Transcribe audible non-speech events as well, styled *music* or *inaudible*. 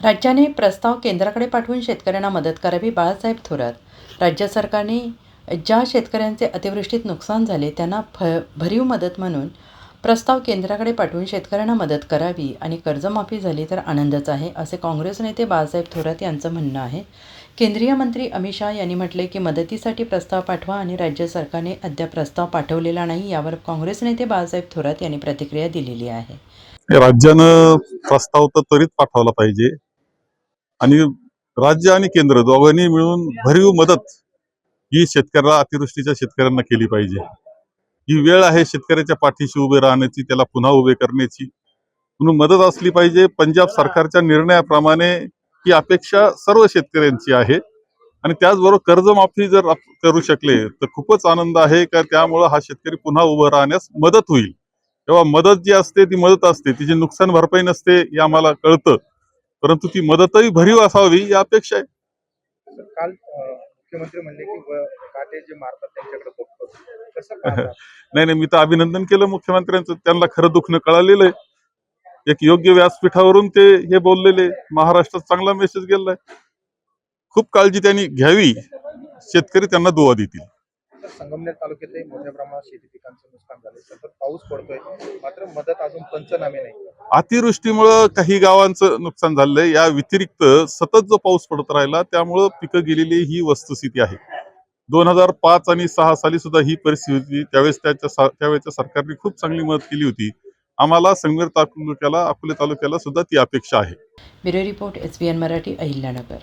राज्याने प्रस्ताव केंद्राकडे पाठवून शेतकऱ्यांना मदत करावी बाळासाहेब थोरात. राज्य सरकारने ज्या शेतकऱ्यांचे अतिवृष्टीत नुकसान झाले त्यांना फ भरीव मदत म्हणून प्रस्ताव केंद्राकडे पाठवून शेतकऱ्यांना मदत करावी आणि कर्जमाफी झाली तर आनंदच आहे असे काँग्रेस नेते बाळासाहेब थोरात यांचं म्हणणं आहे. केंद्रीय मंत्री अमित शाह यांनी म्हटले की मदतीसाठी प्रस्ताव पाठवा आणि राज्य सरकारने अद्याप प्रस्ताव पाठवलेला नाही यावर काँग्रेस नेते बाळासाहेब थोरात यांनी प्रतिक्रिया दिलेली आहे. राज्यानं प्रस्ताव तर त्वरित पाठवला पाहिजे. आणि राज्य आणि केंद्र दोघांनी मिळून भरीव मदत ही शेतकऱ्याला अतिवृष्टीच्या शेतकऱ्यांना केली पाहिजे. ही वेळ आहे शेतकऱ्याच्या पाठीशी उभे राहण्याची त्याला पुन्हा उभे करण्याची. म्हणून मदत असली पाहिजे. पंजाब सरकारच्या निर्णयाप्रमाणे ही अपेक्षा सर्व शेतकऱ्यांची आहे. आणि त्याचबरोबर कर्जमाफी जर करू शकले तर खूपच आनंद आहे. का त्यामुळं हा शेतकरी पुन्हा उभं राहण्यास मदत होईल. तेव्हा मदत जी असते ती मदत असते. तिची नुकसान भरपाई नसते हे आम्हाला कळतं. परंतु ती मदतही भरीव असावी ही अपेक्षा आहे. काल मुख्यमंत्री म्हणले की काटे जे मारतात त्यांच्याकडे बघतो? *laughs* नाही नाही मी तर अभिनंदन केलं मुख्यमंत्र्यांचं. त्यांना खरं दुखणं कळालेलं आहे. एक योग्य व्यासपीठावरून ते हे बोललेले. महाराष्ट्रात चांगला मेसेज गेलाय खूप काळजी त्यांनी घ्यावी. शेतकरी त्यांना दुवा देतील. संगमनेर तालुक्यातही मोठ्या प्रमाणात शेती पिकांचं नुकसान झाले सतत पाऊस पडतोय. मात्र मदत अजून पंचनामे नाही. अतिवृष्टीमुळं काही गावांचं नुकसान झालंय. या व्यतिरिक्त सतत जो पाऊस पडत राहिला त्यामुळं पिकं गेलेली ही वस्तुस्थिती आहे. दोन हजार पाच आणि सहा साली सुद्धा ही परिस्थिती होती त्यावेळेस त्याच्या त्यावेळेच्या सरकारने खूप चांगली मदत केली होती. आम्हाला संगमेर तालुक्याला अकोले तालुक्याला सुद्धा ती अपेक्षा आहे. Bureau report S B N Marathi Ahilyanagar.